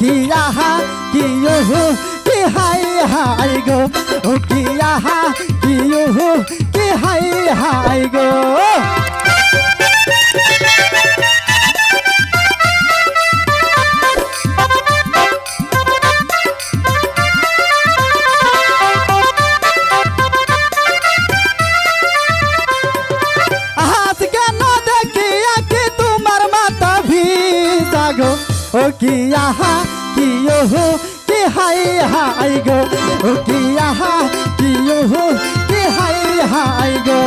কি আহা কি ওহো কি হাই হাই গো ও কি আহা কি ওহো কি হাই হাই গো হাত কেন দেখি ও কি হাই হাই গো ও কি আহা কি ওহো কি হাই হাই গো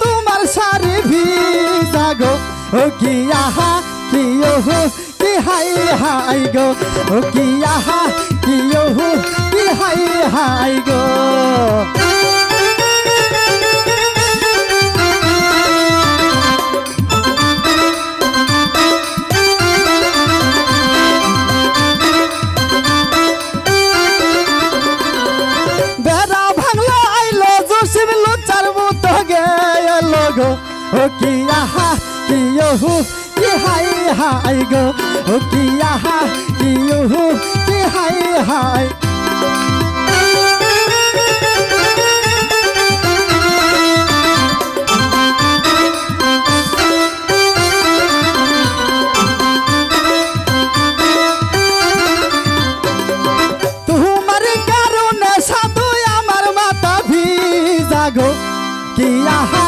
তোমার শাড়ি ভিজা গো ও কি হাই হাই গো, ও কি আহা, কি ওহো, কি হাই হাই গো। বেড়া ভাঙলো, আইলো, জসিম কি হাই হাই গো ও কি আহা কি ওহু কি হাই হাই কি আহা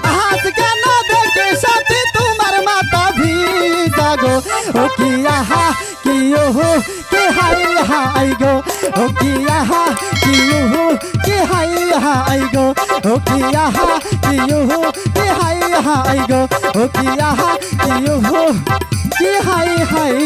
ওহো কি হাই হাই গো? ও কি আহা কি ওহো কি হাই হাই গো? ও কি আহা কি ওহো কি হাই হাই গো? ও কি আহা কি ওহো কি হাই হাই